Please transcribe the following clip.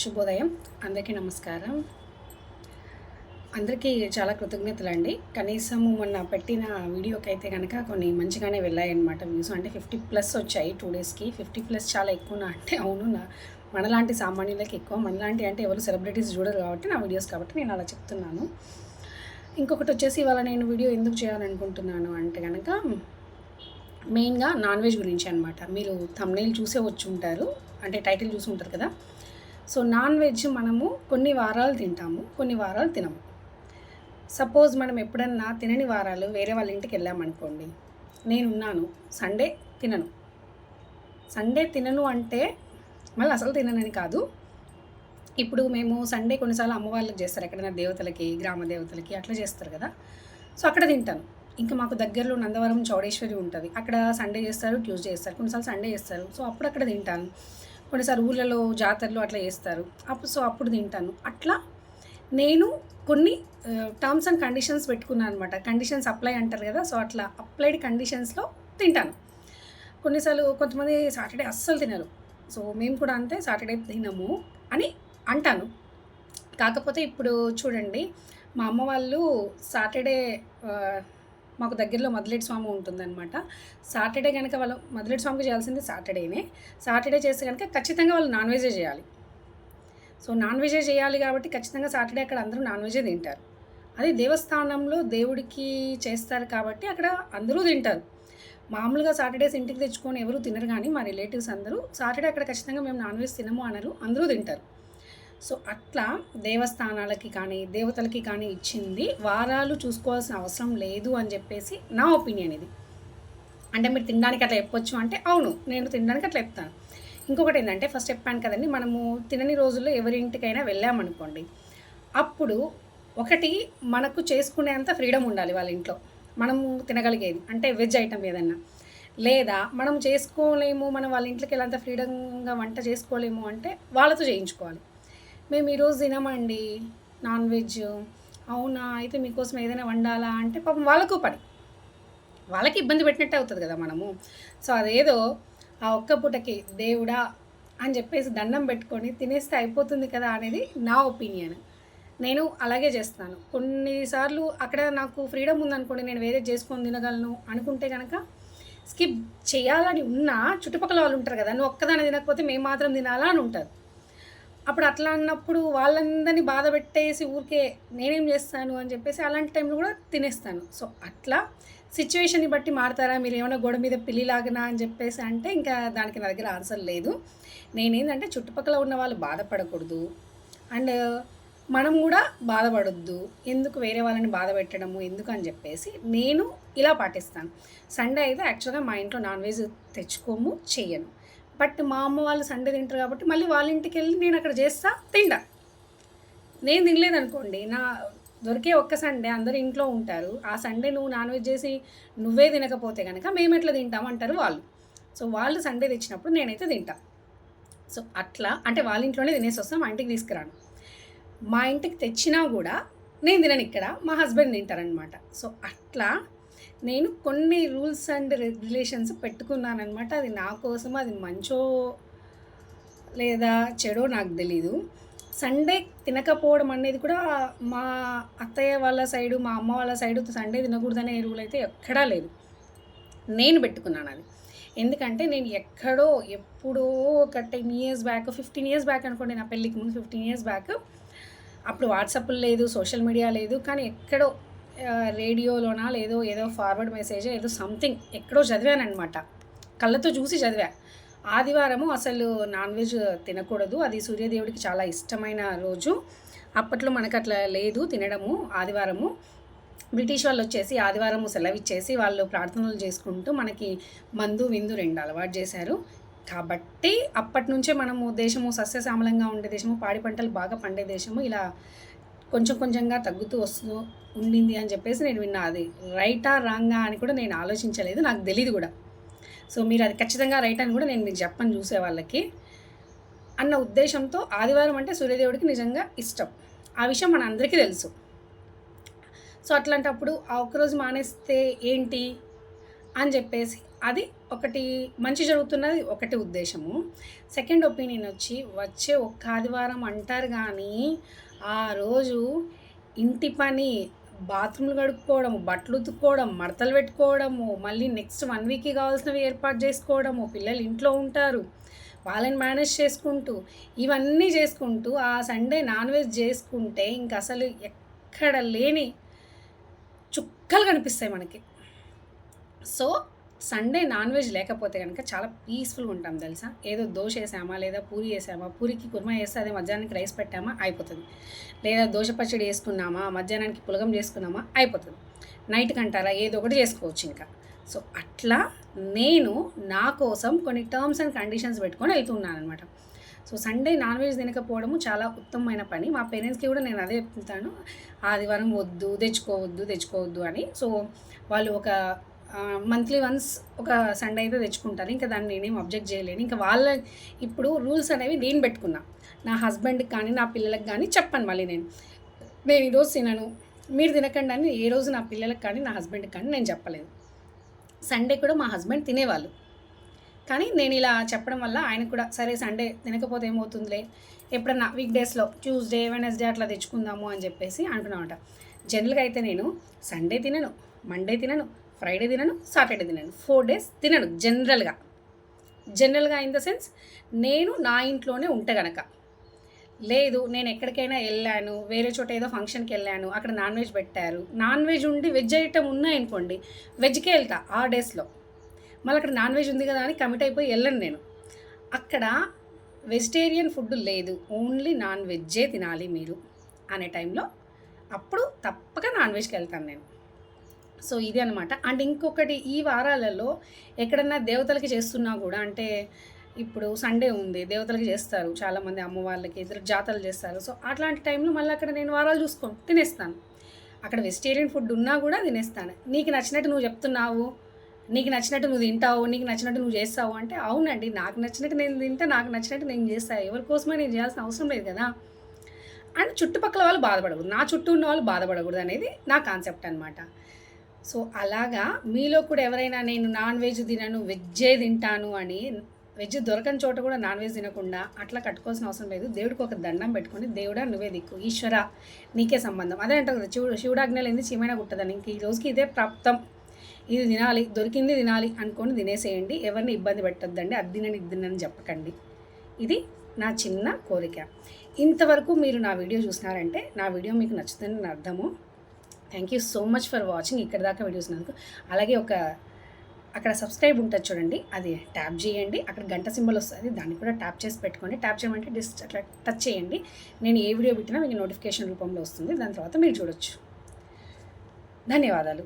శుభోదయం. అందరికీ నమస్కారం. అందరికీ చాలా కృతజ్ఞతలు అండి కనీసం మొన్న పెట్టిన వీడియోకి అయితే కనుక కొన్ని మంచిగానే వెళ్ళాయి అనమాట వ్యూస్. అంటే ఫిఫ్టీ ప్లస్ వచ్చాయి టూ డేస్కి. ఫిఫ్టీ ప్లస్ చాలా ఎక్కువ అంటే అవును నా మనలాంటి సామాన్యులకి ఎక్కువ. మనలాంటి అంటే ఎవరు సెలబ్రిటీస్ చూడరు కాబట్టి నా వీడియోస్ కాబట్టి నేను అలా చెప్తున్నాను. ఇంకొకటి వచ్చేసి ఇవాళ నేను వీడియో ఎందుకు చేయాలనుకుంటున్నాను అంటే కనుక మెయిన్గా నాన్ వెజ్ గురించి అనమాట మీరు thumbnail చూసే వచ్చి ఉంటారు అంటే టైటిల్ చూసి ఉంటారు కదా? సో నాన్ వెజ్ మనము కొన్ని వారాలు తింటాము కొన్ని వారాలు తినము. సపోజ్ మనం ఎప్పుడన్నా తినని వారాలు వేరే వాళ్ళ ఇంటికి వెళ్ళామనుకోండి నేనున్నాను సండే తినను. సండే తినను అంటే మళ్ళీ అసలు తిననని కాదు. ఇప్పుడు మేము సండే కొన్నిసార్లు అమ్మవాళ్ళకి చేస్తారు ఎక్కడైనా దేవతలకి గ్రామ దేవతలకి అట్లా చేస్తారు కదా. సో అక్కడ తింటాను. ఇంకా మాకు దగ్గరలో నందవరం చౌడేశ్వరి ఉంటుంది. అక్కడ సండే చేస్తారు ట్యూస్డే చేస్తారు కొన్నిసార్లు సండే చేస్తారు. సో అప్పుడు అక్కడ తింటాను. కొన్నిసార్లు ఊళ్ళలో జాతరలు అట్లా చేస్తారు. అప్పుడు సో అప్పుడు తింటాను. అట్లా నేను కొన్ని టర్మ్స్ అండ్ కండిషన్స్ పెట్టుకున్నాను అనమాట కండిషన్స్ అప్లై అంటారు కదా సో అట్లా అప్లైడ్ కండిషన్స్లో తింటాను. కొన్నిసార్లు కొంతమంది సాటర్డే అస్సలు తినరు. సో మేము కూడా అంతే సాటర్డే తినము అని అంటాను. కాకపోతే ఇప్పుడు చూడండి మా అమ్మ వాళ్ళు సాటర్డే మాకు దగ్గరలో మదిలేటి స్వామి ఉంటుందన్నమాట. సాటర్డే కనుక వాళ్ళు మదిలేటి స్వామికి చేయాల్సింది సాటర్డేనే. సాటర్డే చేస్తే కనుక ఖచ్చితంగా వాళ్ళు నాన్ వెజే చేయాలి. సో నాన్ వెజే చేయాలి కాబట్టి ఖచ్చితంగా సాటర్డే అక్కడ అందరూ నాన్ వెజే తింటారు. అది దేవస్థానంలో దేవుడికి చేస్తారు కాబట్టి అక్కడ అందరూ తింటారు. మామూలుగా సాటర్డేస్ ఇంటికి తెచ్చుకొని ఎవరు తినరు కానీ మా రిలేటివ్స్ అందరూ సాటర్డే అక్కడ ఖచ్చితంగా మేము నాన్ వెజ్ తినము అనరు అందరూ తింటారు. సో అట్లా దేవస్థానాలకి కానీ దేవతలకి కానీ ఇచ్చింది. వారాలు చూసుకోవాల్సిన అవసరం లేదు అని చెప్పేసి నా ఒపీనియన్ ఇది. అంటే మీరు తినడానికి అట్లా చెప్పొచ్చు అంటే అవును నేను తినడానికి అట్లా చెప్తాను. ఇంకొకటి ఏంటంటే ఫస్ట్ చెప్పాను కదండి మనము తినని రోజుల్లో ఎవరి ఇంటికైనా వెళ్ళామనుకోండి అప్పుడు ఒకటి మనకు చేసుకునేంత ఫ్రీడమ్ ఉండాలి వాళ్ళ ఇంట్లో. మనము తినగలిగేది అంటే వెజ్ ఐటమ్ ఏదన్నా. లేదా మనం చేసుకోలేము మనం వాళ్ళ ఇంట్లోకి వెళ్ళేంత ఫ్రీడంగా వంట చేసుకోలేము అంటే వాళ్ళతో చేయించుకోవాలి. మేము ఈరోజు తినమండి నాన్ వెజ్. అవునా? అయితే మీకోసం ఏదైనా వండాలా అంటే పాపం వాళ్ళకు పని. వాళ్ళకి ఇబ్బంది పెట్టినట్టే అవుతుంది కదా మనము. సో అదేదో ఆ ఒక్క పూటకి దేవుడా అని చెప్పేసి దండం పెట్టుకొని తినేస్తే అయిపోతుంది కదా అనేది నా ఒపీనియన్. నేను అలాగే చేస్తాను. కొన్నిసార్లు అక్కడ నాకు ఫ్రీడమ్ ఉందనుకోండి నేను వేరే చేసుకొని తినగలను అనుకుంటే కనుక స్కిప్ చేయాలని ఉన్నా చుట్టుపక్కల వాళ్ళు ఉంటారు కదా నువ్వు ఒక్కదాన్ని తినకపోతే మేము మాత్రం తినాలా అని ఉంటారు. అప్పుడు అట్లా అన్నప్పుడు వాళ్ళందరినీ బాధ పెట్టేసి ఊరికే నేనేం చేస్తాను అని చెప్పేసి అలాంటి టైంలో కూడా తినేస్తాను. సో అట్లా సిచ్యువేషన్ని బట్టి మారుతారా? మీరు ఏమైనా గోడ మీద పిల్లిలాగనా అని చెప్పేసి అంటే ఇంకా దానికి నా దగ్గర ఆన్సర్ లేదు. నేనేంటంటే చుట్టుపక్కల ఉన్న వాళ్ళు బాధపడకూడదు. అండ్ మనం కూడా బాధపడొద్దు. ఎందుకు వేరే వాళ్ళని బాధ పెట్టడము? ఎందుకు అని చెప్పేసి నేను ఇలా పాటిస్తాను. సండే అయితే యాక్చువల్గా మా ఇంట్లో నాన్ వెజ్ తెచ్చుకోము చేయను బట్ మా అమ్మ వాళ్ళు సండే తింటారు కాబట్టి మళ్ళీ వాళ్ళ ఇంటికి వెళ్ళి నేను అక్కడ చేస్తా తింటా. నేను తినలేదు అనుకోండి నా దొరికే ఒక్క సండే అందరు ఇంట్లో ఉంటారు ఆ సండే నువ్వు నాన్ వెజ్ చేసి నువ్వే తినకపోతే కనుక మేము ఎట్లా తింటాం అంటారు వాళ్ళు. సో వాళ్ళు సండే తెచ్చినప్పుడు నేనైతే తింటా. సో అట్లా అంటే వాళ్ళ ఇంట్లోనే తినేసి వస్తాం మా ఇంటికి తీసుకురాను. మా ఇంటికి తెచ్చినా కూడా నేను తినను ఇక్కడ మా హస్బెండ్ తింటారనమాట సో అట్లా నేను కొన్ని రూల్స్ అండ్ రెగ్యులేషన్స్ పెట్టుకున్నానమాట అది నా కోసం అది మంచో లేదా చెడో నాకు తెలీదు. సండే తినకపోవడం అనేది కూడా మా అత్తయ్య వాళ్ళ సైడు మా అమ్మ వాళ్ళ సైడు సండే తినకూడదనే రూల్ అయితే ఎక్కడా లేదు. నేను పెట్టుకున్నాను అది. ఎందుకంటే నేను ఎక్కడో ఎప్పుడో ఒక ten years back fifteen years back అనుకోండి నా పెళ్ళికి ముందు ఫిఫ్టీన్ ఇయర్స్ బ్యాక్. అప్పుడు వాట్సాప్లు లేదు సోషల్ మీడియా లేదు కానీ ఎక్కడో రేడియోలోనా లేదో ఏదో ఫార్వర్డ్ మెసేజ్ ఏదో సంథింగ్ ఎక్కడో చదివానమాట కళ్ళతో చూసి చదివా. ఆదివారము అసలు నాన్ వెజ్ తినకూడదు. అది సూర్యదేవుడికి చాలా ఇష్టమైన రోజు. అప్పట్లో మనకు అట్లా లేదు తినడము ఆదివారము. బ్రిటిష్ వాళ్ళు వచ్చేసి ఆదివారం సెలవిచ్చేసి వాళ్ళు ప్రార్థనలు చేసుకుంటూ మనకి మందు విందు రెండు అలవాటు చేశారు. కాబట్టి అప్పటి నుంచే మనము దేశము సస్యశ్యామలంగా ఉండే దేశము పాడి పంటలు బాగా పండే దేశము ఇలా కొంచెం కొంచెంగా తగ్గుతూ వస్తూ ఉండింది అని చెప్పేసి నేను విన్నా. అది రైటా రాంగా అని కూడా నేను ఆలోచించలేదు నాకు తెలియదు కూడా. సో మీరు అది ఖచ్చితంగా రైట్ అని కూడా నేను మీకు చెప్పని చూసే వాళ్ళకి. అన్న ఉద్దేశంతో ఆదివారం అంటే సూర్యదేవుడికి నిజంగా ఇష్టం. ఆ విషయం మన అందరికీ తెలుసు. సో అట్లాంటప్పుడు ఆ ఒక్కరోజు మానేస్తే ఏంటి? అని చెప్పేసి అది ఒకటి మంచి జరుగుతున్నది ఒకటి ఉద్దేశము. సెకండ్ ఒపీనియన్ వచ్చి వచ్చే ఒక్క ఆదివారం అంటారు కానీ ఆ రోజు ఇంటి పని బాత్రూమ్లు కడుక్కోవడము బట్టలు ఉతుక్కోవడం మడతలు పెట్టుకోవడము మళ్ళీ నెక్స్ట్ వన్ వీక్కి కావాల్సినవి ఏర్పాటు చేసుకోవడము పిల్లలు ఇంట్లో ఉంటారు వాళ్ళని మేనేజ్ చేసుకుంటూ ఇవన్నీ చేసుకుంటూ ఆ సండే నాన్ వెజ్ చేసుకుంటే ఇంక అసలు ఎక్కడ లేని చుక్కలు కనిపిస్తాయి మనకి. సో సండే నాన్ వెజ్ లేకపోతే కనుక చాలా పీస్ఫుల్గా ఉంటాం తెలుసా? ఏదో దోశ వేసామా? లేదా పూరి వేసామా? పూరికి కుర్మా వేస్తే అదే మధ్యాహ్నానికి రైస్ పెట్టామా? అయిపోతుంది. లేదా దోశ పచ్చడి వేసుకున్నామా? మధ్యాహ్నానికి పులగం చేసుకున్నామా? అయిపోతుంది. నైట్కి అంటారా ఏదో ఒకటి చేసుకోవచ్చు ఇంకా. సో అట్లా నేను నా కోసం కొన్ని టర్మ్స్ అండ్ కండిషన్స్ పెట్టుకొని వెళ్తున్నాను అనమాట సో సండే నాన్ వెజ్ తినకపోవడము చాలా ఉత్తమమైన పని. మా పేరెంట్స్కి కూడా నేను అదే చెప్తాను. ఆదివారం వద్దు తెచ్చుకోవద్దు తెచ్చుకోవద్దు అని. సో వాళ్ళు ఒక మంత్లీ వన్స్ ఒక సండే అయితే తెచ్చుకుంటారు ఇంకా దాన్ని నేనేం అబ్జెక్ట్ చేయలేను. ఇంకా వాళ్ళ ఇప్పుడు రూల్స్ అనేవి నేను పెట్టుకున్నా. నా హస్బెండ్కి కానీ నా పిల్లలకి కానీ చెప్పాను మళ్ళీ నేను. నేను ఈరోజు తినను. మీరు తినకండి అని ఏ రోజు నా పిల్లలకి కానీ నా హస్బెండ్కి కానీ నేను చెప్పలేదు. సండే కూడా మా హస్బెండ్ తినేవాళ్ళు. కానీ నేను ఇలా చెప్పడం వల్ల ఆయన కూడా సరే సండే తినకపోతే ఏమవుతుందిలే? ఎప్పుడన్నా వీక్ డేస్లో ట్యూస్డే వెనస్డే అట్లా తెచ్చుకుందాము అని చెప్పేసి అనుకున్నామంట జనరల్గా అయితే నేను సండే తినను మండే తినను ఫ్రైడే తినను సాటర్డే తినను. ఫోర్ డేస్ తినను జనరల్గా జనరల్గా ఇన్ ద సెన్స్ నేను నా ఇంట్లోనే ఉంటే గనక. లేదు నేను ఎక్కడికైనా వెళ్ళాను వేరే చోట ఏదో ఫంక్షన్కి వెళ్ళాను అక్కడ నాన్ వెజ్ పెట్టారు. నాన్ వెజ్ ఉండి వెజ్ ఐటమ్ ఉన్నాయనుకోండి వెజ్కే వెళ్తా ఆ డేస్లో మళ్ళీ అక్కడ నాన్ వెజ్ ఉంది కదా అని కమిట్ అయిపోయి వెళ్ళను నేను. అక్కడ వెజిటేరియన్ ఫుడ్ లేదు ఓన్లీ నాన్ వెజ్జే తినాలి మీరు అనే టైంలో అప్పుడు తప్పక నాన్ వెజ్కి వెళ్తాను నేను. సో ఇది అనమాట అండ్ ఇంకొకటి ఈ వారాలలో ఎక్కడన్నా దేవతలకి చేస్తున్నా కూడా అంటే ఇప్పుడు సండే ఉంది దేవతలకి చేస్తారు చాలామంది అమ్మవాళ్ళకి ఇద్దరు జాతరలు చేస్తారు. సో అట్లాంటి టైంలో మళ్ళీ అక్కడ నేను వారాలు చూసుకోను తినేస్తాను. అక్కడ వెజిటేరియన్ ఫుడ్ ఉన్నా కూడా తినేస్తాను. నీకు నచ్చినట్టు నువ్వు చెప్తున్నావు నీకు నచ్చినట్టు నువ్వు తింటావు నీకు నచ్చినట్టు నువ్వు చేస్తావు అంటే అవునండి నాకు నచ్చినట్టు నేను తింటా నాకు నచ్చినట్టు నేను చేస్తాను ఎవరి కోసమే నేను చేయాల్సిన అవసరం లేదు కదా. అండ్ చుట్టుపక్కల వాళ్ళు బాధపడకూడదు నా చుట్టూ ఉన్న వాళ్ళు బాధపడకూడదు అనేది నా కాన్సెప్ట్ అనమాట సో అలాగా మీలో కూడా ఎవరైనా నేను నాన్ వెజ్ తినను వెజ్జే తింటాను అని వెజ్ దొరకని చోట కూడా నాన్ వెజ్ తినకుండా అట్లా కట్టుకోవాల్సిన అవసరం లేదు. దేవుడికి ఒక దండం పెట్టుకొని దేవుడా నువ్వే దిక్కు ఈశ్వర నీకే సంబంధం. అదే అంటారు కదా శివుడు శివుడాజ్ఞలు ఏంది? చీమైనా కుట్టదని. ఇంక ఈ రోజుకి ఇదే ప్రాప్తం. ఇది తినాలి దొరికింది తినాలి అనుకొని తినేసేయండి. ఎవరిని ఇబ్బంది పెట్టద్దండి అది తినని ఇది తినని చెప్పకండి. ఇది నా చిన్న కోరిక. ఇంతవరకు మీరు నా వీడియో చూసినారంటే నా వీడియో మీకు నచ్చుతుందని అర్థము. Thank you so much for watching ఇక్కడ దాకా వీడియోస్ నాకు. అలాగే ఒక అక్కడ సబ్స్క్రైబ్ ఉంటుంది చూడండి అది ట్యాప్ చేయండి. అక్కడ గంట సింబల్ వస్తుంది దాన్ని కూడా ట్యాప్ చేసి పెట్టుకోండి. ట్యాప్ చేయమంటే డిస్ట్ అట్లా టచ్ చేయండి. నేను ఏ వీడియో పెట్టినా మీకు నోటిఫికేషన్ రూపంలో వస్తుంది. దాని తర్వాత మీరు చూడొచ్చు. ధన్యవాదాలు.